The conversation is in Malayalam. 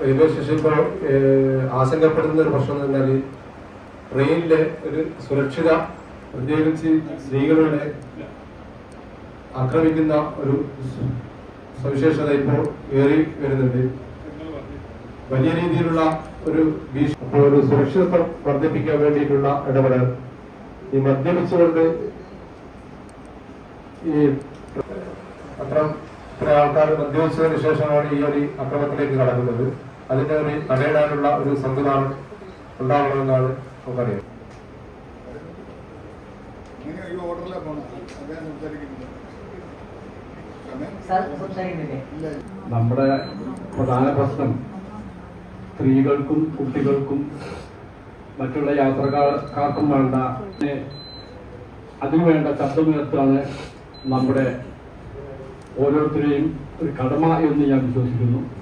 റെയിൽവേ സ്റ്റേഷൻ ഇപ്പോൾ ആശങ്കപ്പെടുന്ന ഒരു പ്രശ്നം എന്ന് പറഞ്ഞാൽ ട്രെയിനിലെ ഒരു സുരക്ഷിത പ്രത്യേകിച്ച് സ്ത്രീകളുടെ ആക്രമിക്കുന്ന ഒരു സവിശേഷത ഇപ്പോൾ ഏറി വരുന്നുണ്ട്. വലിയ രീതിയിലുള്ള ഒരു ഭീഷണി ഒരു സുരക്ഷിതത്വം വർദ്ധിപ്പിക്കാൻ വേണ്ടിയിട്ടുള്ള ഇടപെടൽ ഈ മദ്യപിച്ചുകൊണ്ട് ഈ അത്ര ഇത്ര ആൾക്കാർ മദ്യപിച്ചതിന് ശേഷമാണ് ഈ ഒരു അക്രമത്തിലേക്ക് കടക്കുന്നത്. അതിന്റെ ഒരു തടയിടാനുള്ള ഒരു സംവിധാനം ഉണ്ടാവണമെന്നാണ് നമുക്കറിയാം നമ്മുടെ പ്രധാന പ്രശ്നം സ്ത്രീകൾക്കും കുട്ടികൾക്കും മറ്റുള്ള യാത്രക്കാർക്കും വേണ്ട. അതിനു വേണ്ട ശബ്ദമുയർത്താണ് നമ്മുടെ ഓരോരുത്തരെയും ഒരു കടമ എന്ന് ഞാൻ വിശ്വസിക്കുന്നു.